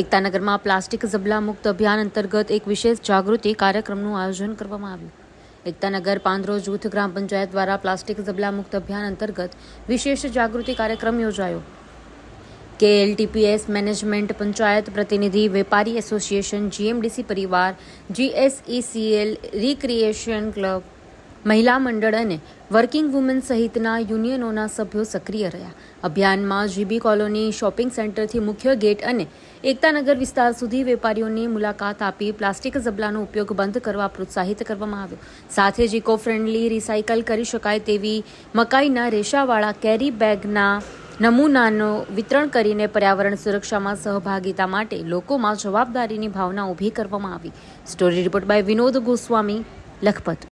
એકતાનગરમાં plastic ઝબલા મુક્ત અભિયાન અંતર્ગત એક વિશેષ જાગૃતિ કાર્યક્રમનું આયોજન કરવામાં આવ્યું. એકતાનગર પાંદરો જૂથ ગ્રામ પંચાયત દ્વારા પ્લાસ્ટિક ઝબલા મુક્ત અભિયાન અંતર્ગત વિશેષ જાગૃતિ કાર્યક્રમ યોજાયો. કેએલટીપીએસ મેનેજમેન્ટ પંચાયત પ્રતિનિધિ, વેપારી એસોસિએશન, જીએમડીસી પરિવાર, જીએસઈસીએલ, રિક્રિએશન ક્લબ મહિલા મંડળ અને વર્કિંગ વુમેન સહિતના યુનિયનોના સભ્યો સક્રિય રહ્યા. અભિયાનમાં જીબી કોલોની શોપિંગ સેન્ટરથી મુખ્ય ગેટ અને એકતાનગર વિસ્તાર સુધી વેપારીઓની મુલાકાત આપી પ્લાસ્ટિક ઝબલાનો ઉપયોગ બંધ કરવા પ્રોત્સાહિત કરવામાં આવ્યો. સાથે જ ઇકો ફ્રેન્ડલી રિસાયકલ કરી શકાય તેવી મકાઈના રેશાવાળા કેરી બેગના નમૂનાનો વિતરણ કરીને પર્યાવરણ સુરક્ષામાં સહભાગિતા માટે લોકોમાં જવાબદારીની ભાવના ઊભી કરવામાં આવી. Story report by Vinod Goswami, Lakhpat.